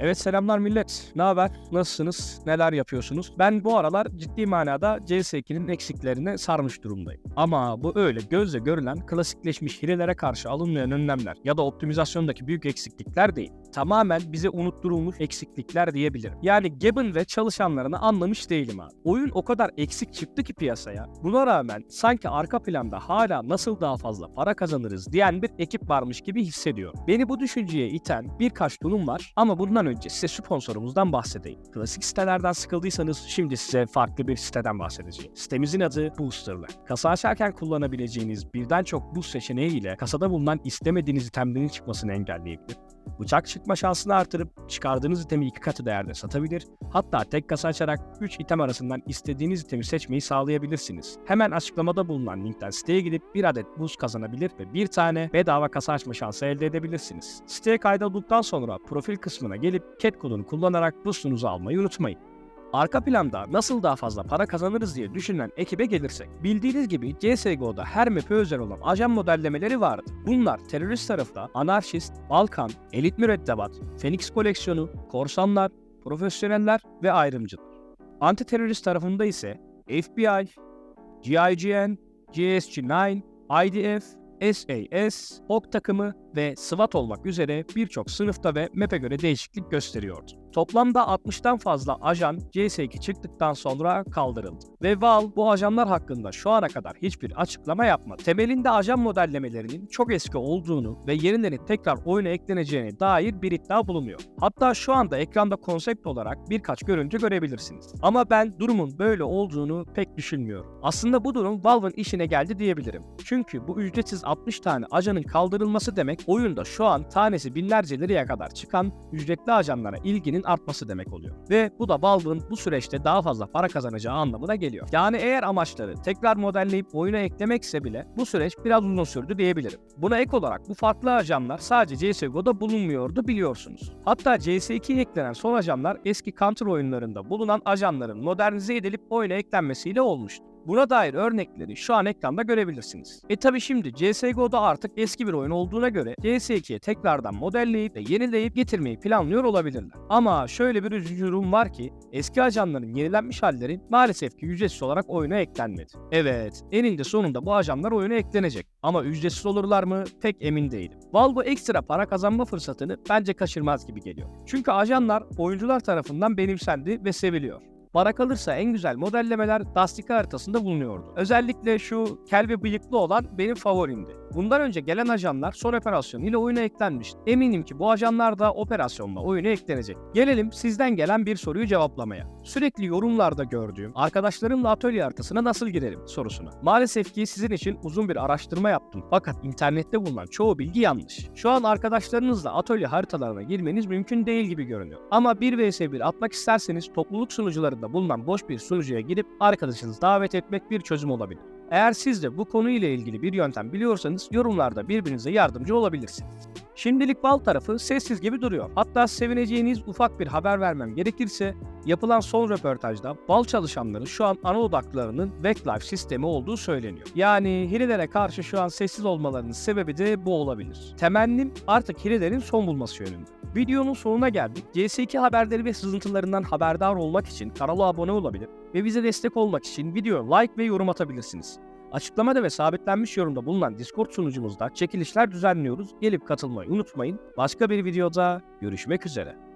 Evet selamlar millet. Ne haber? Nasılsınız? Neler yapıyorsunuz? Ben bu aralar ciddi manada CS2'nin eksiklerine sarmış durumdayım. Ama bu öyle gözle görülen klasikleşmiş hilelere karşı alınmayan önlemler ya da optimizasyondaki büyük eksiklikler değil. Tamamen bize unutturulmuş eksiklikler diyebilirim. Yani Gaben ve çalışanlarını anlamış değilim abi. Oyun o kadar eksik çıktı ki piyasaya. Buna rağmen sanki arka planda hala nasıl daha fazla para kazanırız diyen bir ekip varmış gibi hissediyor. Beni bu düşünceye iten birkaç durum var ama bundan önce size sponsorumuzdan bahsedeyim. Klasik sitelerden sıkıldıysanız şimdi size farklı bir siteden bahsedeceğim. Sitemizin adı Booster'lı. Kasa açarken kullanabileceğiniz birden çok boost seçeneği ile kasada bulunan istemediğiniz itemlerin çıkmasını engelleyebilir. Bıçak çıkma şansını artırıp çıkardığınız itemi iki katı değerde satabilir. Hatta tek kasa açarak 3 item arasından istediğiniz itemi seçmeyi sağlayabilirsiniz. Hemen açıklamada bulunan linkten siteye gidip bir adet boost kazanabilir ve bir tane bedava kasa açma şansı elde edebilirsiniz. Siteye kaydolduktan sonra profil kısmına gelip cat kodunu kullanarak boostunuzu almayı unutmayın. Arka planda nasıl daha fazla para kazanırız diye düşünen ekibe gelirsek. Bildiğiniz gibi CSGO'da her map'e özel olan ajan modellemeleri vardı. Bunlar terörist tarafta Anarşist, Balkan, Elit Mürettebat, Phoenix Koleksiyonu, Korsanlar, Profesyoneller ve Ayrımcılar. Anti terörist tarafında ise FBI, GIGN, GSG-9, IDF, SAS, OK takımı ve SWAT olmak üzere birçok sınıfta ve map'e göre değişiklik gösteriyordu. Toplamda 60'tan fazla ajan CS2 çıktıktan sonra kaldırıldı. Ve Valve bu ajanlar hakkında şu ana kadar hiçbir açıklama yapmadı. Temelinde ajan modellemelerinin çok eski olduğunu ve yenilerinin tekrar oyuna ekleneceğine dair bir iddia bulunuyor. Hatta şu anda ekranda konsept olarak birkaç görüntü görebilirsiniz. Ama ben durumun böyle olduğunu pek düşünmüyorum. Aslında bu durum Valve'ın işine geldi diyebilirim. Çünkü bu ücretsiz 60 tane ajanın kaldırılması demek oyunda şu an tanesi binlerce liraya kadar çıkan ücretli ajanlara ilginin artması demek oluyor. Ve bu da Valve'ın bu süreçte daha fazla para kazanacağı anlamına geliyor. Yani eğer amaçları tekrar modelleyip oyuna eklemekse bile bu süreç biraz uzun sürdü diyebilirim. Buna ek olarak bu farklı ajanlar sadece CSGO'da bulunmuyordu biliyorsunuz. Hatta CS2'ye eklenen son ajanlar eski Counter oyunlarında bulunan ajanların modernize edilip oyuna eklenmesiyle olmuştu. Buna dair örnekleri şu an ekranda görebilirsiniz. E tabi şimdi CSGO'da artık eski bir oyun olduğuna göre CS2'ye tekrardan modelleyip ve yenileyip getirmeyi planlıyor olabilirler. Ama şöyle bir üzücü durum var ki eski ajanların yenilenmiş halleri maalesef ki ücretsiz olarak oyuna eklenmedi. Evet eninde sonunda bu ajanlar oyuna eklenecek ama ücretsiz olurlar mı pek emin değilim. Valve ekstra para kazanma fırsatını bence kaçırmaz gibi geliyor. Çünkü ajanlar oyuncular tarafından benimsendi ve seviliyor. Bana kalırsa en güzel modellemeler Dastika haritasında bulunuyordu. Özellikle şu kel ve bıyıklı olan benim favorimdi. Bundan önce gelen ajanlar son operasyon ile oyuna eklenmişti. Eminim ki bu ajanlar da operasyonla oyuna eklenecek. Gelelim sizden gelen bir soruyu cevaplamaya. Sürekli yorumlarda gördüğüm arkadaşlarımla atölye haritasına nasıl girerim sorusuna. Maalesef ki sizin için uzun bir araştırma yaptım fakat internette bulunan çoğu bilgi yanlış. Şu an arkadaşlarınızla atölye haritalarına girmeniz mümkün değil gibi görünüyor. Ama 1 vs 1 atmak isterseniz topluluk sunucularında bulunan boş bir sunucuya girip arkadaşınızı davet etmek bir çözüm olabilir. Eğer siz de bu konuyla ilgili bir yöntem biliyorsanız yorumlarda birbirinize yardımcı olabilirsiniz. Şimdilik Valve tarafı sessiz gibi duruyor. Hatta sevineceğiniz ufak bir haber vermem gerekirse yapılan son röportajda Valve çalışanları şu an ana odaklarının Backlife sistemi olduğu söyleniyor. Yani hilelere karşı şu an sessiz olmalarının sebebi de bu olabilir. Temennim artık hilelerin son bulması yönünde. Videonun sonuna geldik. CS2 haberleri ve sızıntılarından haberdar olmak için kanala abone olabilir ve bize destek olmak için video like ve yorum atabilirsiniz. Açıklamada ve sabitlenmiş yorumda bulunan Discord sunucumuzda çekilişler düzenliyoruz. Gelip katılmayı unutmayın. Başka bir videoda görüşmek üzere.